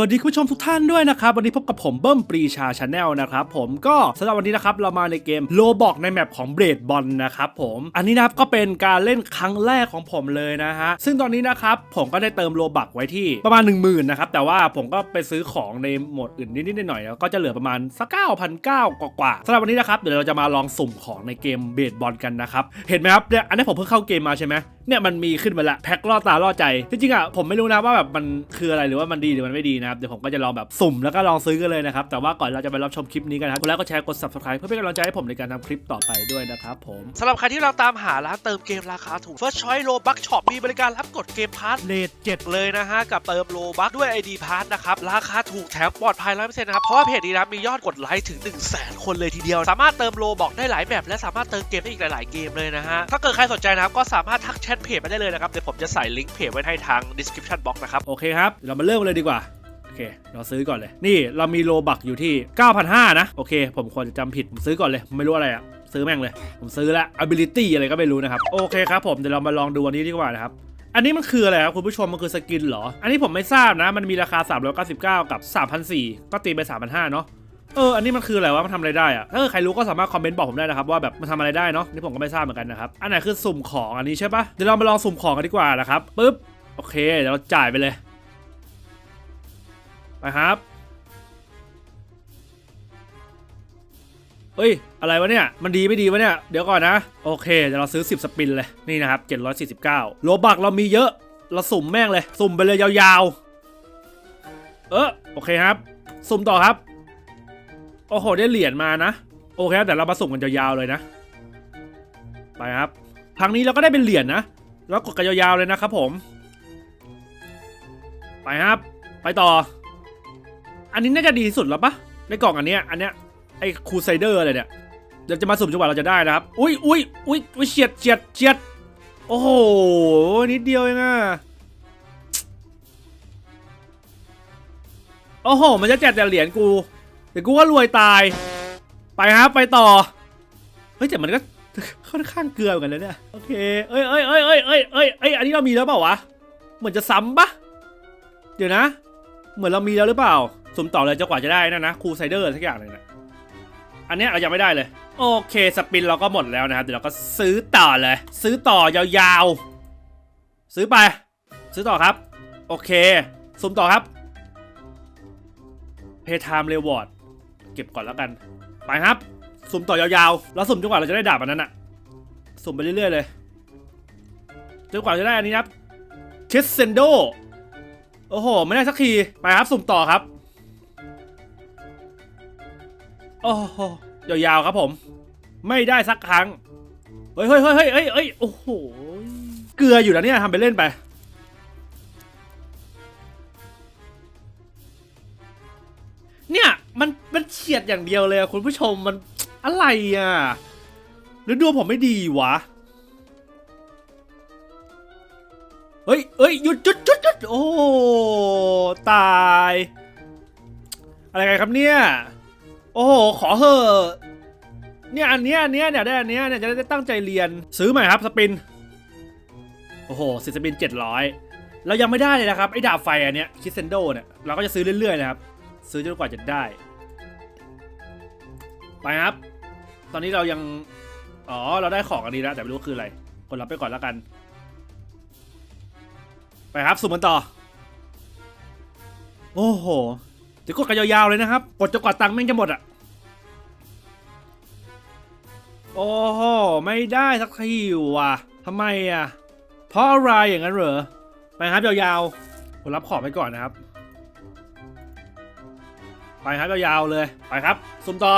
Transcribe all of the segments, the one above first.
วัสดีคุณผู้ชมทุกท่านด้วยนะครับ วันนี้พบกับผมเบิ้มปรีชาชาแนลนะครับผมก็สำหรับวันนี้นะครับเรามาในเกมโลบอกในแมปของเบรดบอลนะครับผมอันนี้นะครับก็เป็นการเล่นครั้งแรกของผมเลยนะฮะซึ่งตอนนี้นะครับผมก็ได้เติมโลบักไว้ที่ประมาณ 1 0,000นะครับแต่ว่าผมก็ไปซื้อของในโหมดอื่นนิดๆหน่อยๆแล้วก็จะเหลือประมาณสักเก้าพันเก้ากว่าๆสำหรับวันนี้นะครับเดี๋ยวเราจะมาลองสุ่มของในเกมเบรดบอลกันนะครับเห็นไหมครับเนี่ยอันนี้ผมเพิ่งเข้าเกมมาใช่ไหม เนี่ยมันมีขึ้นมาละแพ็คล่อตาล่อใจจริงๆอะผมไม่รู้นะว่าแบบมันคืออะไรหรือว่ามันดีหรือมันไม่ดีนะครับเดี๋ยวผมก็จะลองแบบสุ่มแล้วก็ลองซื้อกันเลยนะครับแต่ว่าก่อนเราจะไปรับชมคลิปนี้กันนะครับกดไลค์กดแชร์กด subscribe เพื่อเป็นกำลังใจให้ผมในการทำคลิปต่อไปด้วยนะครับผมสำหรับใครที่เราตามหาร้านเติมเกมราคาถูก First Choice Low Buck Shop มีบริการรับกดเกมพาร์ทเลทเจ็ดเลยนะฮะกับเติมโลบักด้วย ID p a s s นะครับราคาถูกแถมปลอดภัยร้อยเปอร์เซ็นต์นะครับเพราะว่าเพจนี้นะมียอดกดไลค์ถึง1 0 0 0 0แสนคนเลยทีเดียว สามารถเติมโลบอกได้หลายแบบและสามารถเติมเกมได้อีกหลาย ๆ เกมเลยนะฮะถ้าเกิดใครสนใจนะครับก็สามารถทักแชทเพจมาได้เลยนะครับ เดี๋ยวผมจะใส่ลิงก์เพจไว้ให้ทาง description box นะครับ โอเคครับ เรามาเริ่มกันเลยดีกว่า โอเค เราซื้อก่อนเลย นี่เรามีโลบักอยู่ที่ 9,500 นะ โอเค ผมควรจะจำผิด ผมซื้อก่อนเลย ไม่รู้อะไรอะซื้อแม่งเลย ผมซื้อละ ability อะไรก็ไม่รู้นะครับ โอเคครับผม เดี๋ยวเรามาลองดูอันนี้ดีกว่านะครับอันนี้มันคืออะไรครับคุณผู้ชมมันคือสกินเหรอ อันนี้ผมไม่ทราบนะ มันมีราคา 399 กับ 3,400 ก็ตีไป 3,500 เนาะ เอออันนี้มันคืออะไรวะมันทำอะไรได้อะถ้าเกิดใครรู้ก็สามารถคอมเมนต์บอกผมได้นะครับว่าแบบมันทำอะไรได้เนาะนี่ผมก็ไม่ทราบเหมือนกันนะครับอันไหนคือสุ่มของอันนี้ใช่ปะเดี๋ยวเรามาลองสุ่มของกันดีกว่านะครับปึ๊บโอเคเดี๋ยวเราจ่ายไปเลยไปครับเฮ้ย อะไรวะเนี่ย มันดีไม่ดีวะเนี่ย เดี๋ยวก่อนนะ โอเค เดี๋ยวเราซื้อ 10 สปินเลย นี่นะครับ 749 โลบักเรามีเยอะ เราสุ่มแม่งเลย สุ่มไปเลยยาวๆ เออโอเคครับ สุ่มต่อครับ โอ้โห ได้เหรียญมานะ โอเคแต่เรามาสุ่มกันยาวๆเลยนะ ไปครับครั้งนี้เราก็ได้เป็นเหรียญนะ แล้วกดกันยาวๆเลยนะครับผม ไปครับ ไปต่อ อันนี้น่าจะดีสุดแล้วปะในกล่องอันเนี้ย อันเนี้ย ไอ้คูไซเดอร์อะไรเนี่ย เดี๋ยวจะมาสุ่มจังหวะเราจะได้นะครับ อุ้ยอุ้ยอุ้ยอุ้ยเฉียดเฉียดเฉียด โอ้โห นิดเดียวเองอะโอ้โห มันจะแจกแต่เหรียญกู ดี๋ยวกูว่ารวยตาย ไปครับไปต่อ เฮ้ยแต่มันก็ค่อนข้างเกลือเหมือนกันนะเนี่ย โอเค เอ้ยเอ้ยเอ้ยเอ้ยเอ้ยเอ้ยเอ้ยอันนี้เรามีแล้วเปล่าวะ เหมือนจะซ้ำปะเดี๋ยวนะ เหมือนเรามีแล้วหรือเปล่าสมต่อเลยจนกว่าจะได้นะนะ คูไซเดอร์สักอย่างหนึ่งนะอันเนี้ยเรายังไม่ได้เลย โอเค สปินเราก็หมดแล้วนะครับ เดี๋ยวเราก็ซื้อต่อเลย ซื้อต่อยาวๆ ซื้อไป ซื้อต่อครับ โอเคสมต่อครับ Pay Time Reward เก็บก่อนแล้วกัน ไปครับ สุ่มต่อยาวๆ แล้วสุ่มจนกว่าเราจะได้ดาบอันนั้นอะสุ่มไปเรื่อยๆเลยจนกว่าจะได้อันนี้ครับเชสเซนโดโอ้โห ไม่ได้สักที ไปครับ สุ่มต่อครับ โอ้โหยาวๆครับผม ไม่ได้สักครั้ง เฮ้ยเฮ้ยเฮ้ยเฮ้ยเฮ้ยเฮ้ยโอ้โห เกลืออยู่นะเนี่ยทำไปเล่นไป เนี่ย มันมันเฉียดอย่างเดียวเลยอะคุณผู้ชมมันอะไรอะหรือดวงผมไม่ดีวะเฮ้ยเฮ้ยหยุดหยุดหยุดหยุดโอ้ตาย อะไรกันครับเนี่ย โอ้โหขอเหอะเนี่ยอันเนี้ยอันเนี้ยเนี่ยได้อันเนี้ยเนี่ยจะได้ตั้งใจเรียนซื้อใหม่ครับสปินโอ้โหสิสปินเจ็ดร้อยเรายังไม่ได้เลยนะครับไอ้ดาบไฟอันเนี้ยคิเซนโดเนี่ยเราก็จะซื้อเรื่อยๆนะครับซื้อจนกว่าจะได้ ไปครับ ตอนนี้เรายัง อ๋อ เราได้ของอันนี้แล้วแต่ไม่รู้คืออะไรกดรับไปก่อนแล้วกัน ไปครับสุ่มกันต่อ โอ้โหจะกดกันยาวๆเลยนะครับกดจนกว่าตังค์แม่งจะหมดอะ โอ้โห ไม่ได้สักทีว่ะทำไมอะ เพราะอะไรอย่างนั้นเหรอ ไปครับยาวๆกดรับของไปก่อนนะครับ ไปครับยาวๆเลย ไปครับสุ่มต่อ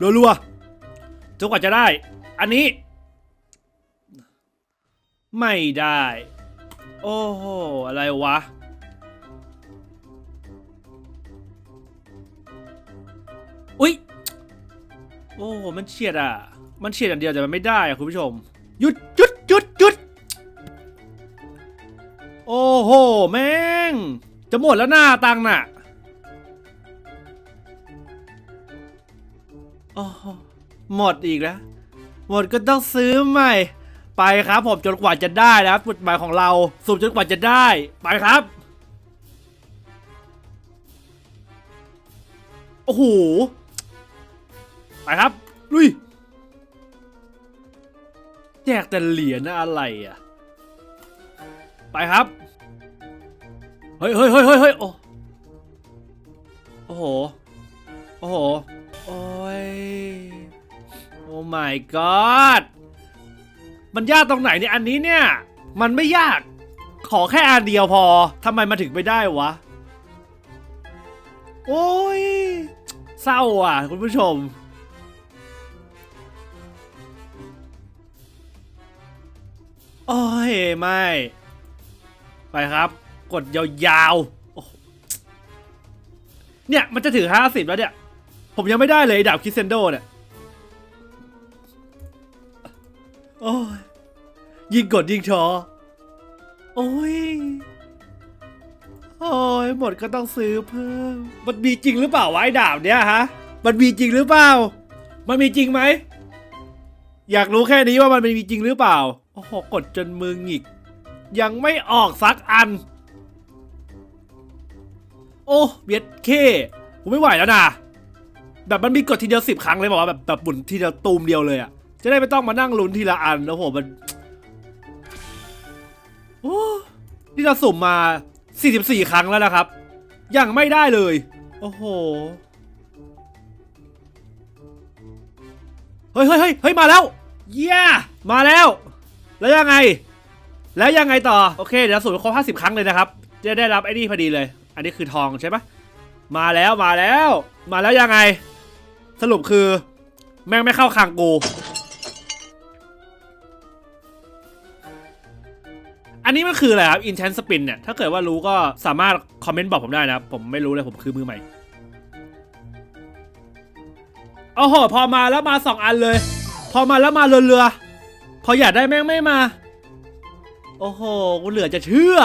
รัวๆจนกว่าจะได้ อันนี้ ไม่ได้ โอ้โห อะไรวะ อุ๊ย โอ้โห มันเฉียดอะ มันเฉียดอย่างเดียวแต่มันไม่ได้อะคุณผู้ชม หยุดหยุดหยุดหยุดโอ้โห แม่ง จะหมดแล้วหน้าตังน่ะ โอ้โหหมดอีกแล้ว หมดก็ต้องซื้อใหม่ ไปครับผมจนกว่าจะได้นะครับจุดหมายของเราสุ่มจนกว่าจะได้ไปครับโอ้โหไปครับ ลุยแจกแต่เหรียญอะไรอะ ไปครับ เฮ้ยเฮ้ยเฮ้ยเฮ้ยเฮ้ยโอ้โห โอ้โห โอ้ย โอ้ my god มันยากตรงไหนเนี่ยอันนี้เนี่ย มันไม่ยาก ขอแค่อันเดียวพอทำไมมาถึงไม่ได้วะ โอ้ย เศร้าอะ คุณผู้ชมโอ้ยไม่ ไปครับ กดยาวๆเนี่ย มันจะถึงห้าสิบแล้วเนี่ย ผมยังไม่ได้เลยดาบคิเซนโดเนี่ยโอ้ยยิงกดยิงชอโอ้ยโอ้ยหมดก็ต้องซื้อเพิ่ม มันมีจริงหรือเปล่าวะไอ้ดาบเนี่ยฮะ มันมีจริงหรือเปล่า มันมีจริงไหม อยากรู้แค่นี้ว่ามันมีจริงหรือเปล่า โอ้โห กดจนมือหงิก ยังไม่ออกสักอัน โอ้เบียดเคผมไม่ไหวแล้วนะ แบบมันมีกดทีเดียวสิบครั้งเลยบอกว่าแบบแบบหมุนทีเดียวตูมเดียวเลยอะจะได้ไม่ต้องมานั่งลุ้นทีละอันแล้วโหมันโอ้นี่เราสุ่มมา 44 ครั้งแล้วนะครับ ยังไม่ได้เลย โอ้โห เฮ้ยเฮ้ยเฮ้ยมาแล้ว เย้มาแล้ว แล้วยังไง แล้วยังไงต่อ โอเคเดี๋ยวสุ่มครบ50 ครั้งเลยนะครับ จะได้รับไอ้นี่พอดีเลย อันนี้คือทองใช่ปะมาแล้วมาแล้ว มาแล้วยังไง สรุปคือ แม่งไม่เข้าคางกู อันนี้มันคืออะไรครับ Intent Spin เนี่ย ถ้าเกิดว่ารู้ก็สามารถคอมเมนต์บอกผมได้นะครับ ผมไม่รู้เลยผมคือมือใหม่โอ้โหพอมาแล้วมาสองอันเลย พอมาแล้วมาเรือๆพออยากได้แม่งไม่มา โอ้โหกูเหลือจะเชื่อ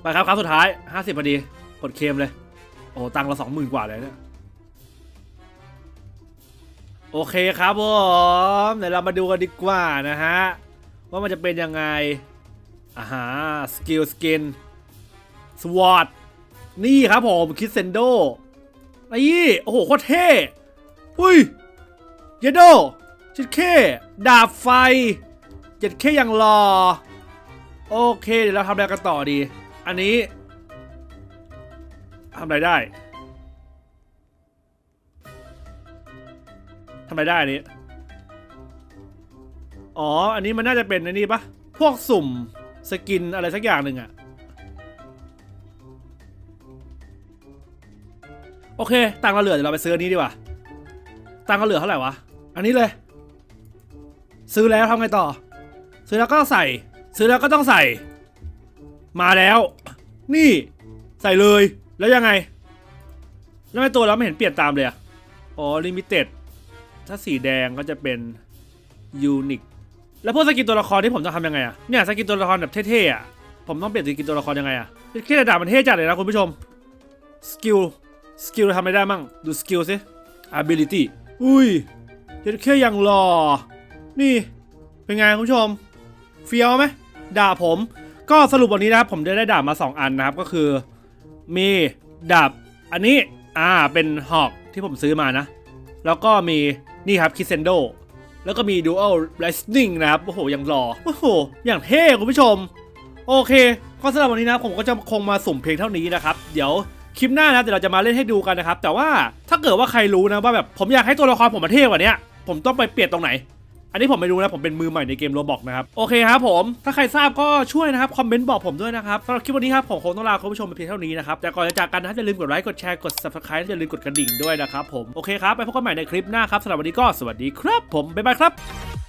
ไปครับครับสุดท้าย 50พอดี กดเคมเลย โอ้ตังค์ละสองหมื่นกว่าเลยเนี่ยโอเคครับผมเดี๋ยวเรามาดูกันดีกว่านะฮะ ว่ามันจะเป็นยังไงอ่าฮะสกิลสกินสวอตนี่ครับผมคิดเซนโดนี่โอ้โหโคตรเท่หุ้ยเยโดเจ็ดเคดาบไฟเจ็ดเคยังรอ โอเค เดี๋ยวเราทำอะไรกันต่อดี อันนี้ ทำอะไรได้ทำไมได้อันนี้อ๋อ อันนี้มันน่าจะเป็นอันนี้ปะพวกสุ่มสกินอะไรสักอย่างหนึ่งอะโอเค ตังค์เราเหลือเดี๋ยวเราไปซื้ออันนี้ดีกว่า ตังค์เราเหลือเท่าไหร่วะ อันนี้เลย ซื้อแล้วทำไงต่อ ซื้อแล้วก็ใส่ ซื้อแล้วก็ต้องใส่ มาแล้ว นี่ ใส่เลย แล้วยังไง แล้วทำไมตัวเราไม่เห็นเปลี่ยนตามเลยอะอ๋อลิมิเต็ดถ้าสีแดงก็จะเป็นยูนิคแล้วพวกสกินตัวละครที่ผมต้องทำยังไงอะเนี่ยสกินตัวละครแบบเท่ๆอะผมต้องเปลี่ยนสกินตัวละครยังไงอะแค่ระดับมันเท่จัดเลยนะคุณผู้ชมสกิลสกิลทำอะไรได้มั่งดูสกิลสิ ability อุ้ยเจ็ดแค่ยังรอนี่เป็นไงคุณผู้ชมเฟี้ยวไหมด่าผม ก็สรุปวันนี้นะครับผมจะได้ด่ามา 2 อันนะครับก็คือ มีดาบอันนี้อ่าเป็นหอกที่ผมซื้อมานะ แล้วก็มีนี่ครับคิเซนโดแล้วก็มี Dual Lightning นะครับโอ้โหอยังรอโอ้โหอย่างเท่คุณผู้ชม โอเค ก็สำหรับวันนี้นะผมก็จะคงมาสุ่มเพลงเท่านี้นะครับ เดี๋ยวคลิปหน้านะเดี๋ยวเราจะมาเล่นให้ดูกันนะครับ แต่ว่าถ้าเกิดว่าใครรู้นะว่าแบบผมอยากให้ตัวละครผมมาเท่กว่านี้ผมต้องไปเปลี่ยนตรงไหน อันนี้ผมไม่รู้นะผมเป็นมือใหม่ในเกมโรบอกนะครับโอเคครับผมถ้าใครทราบก็ช่วยนะครับคอมเมนต์บอกผมด้วยนะครับสำหรับคลิปวันนี้ครับผมคงต้องลาคุณผู้ชมไปเพียงเท่านี้นะครับแต่ก่อนจะจากกันนะอย่าลืมกดไลค์กดแชร์กด subscribe อย่าลืมกดกระดิ่งด้วยนะครับผมโอเคครับไปพบกันใหม่ในคลิปหน้าครับสำหรับวันนี้ก็สวัสดีครับ ผมบ๊ายบายครับ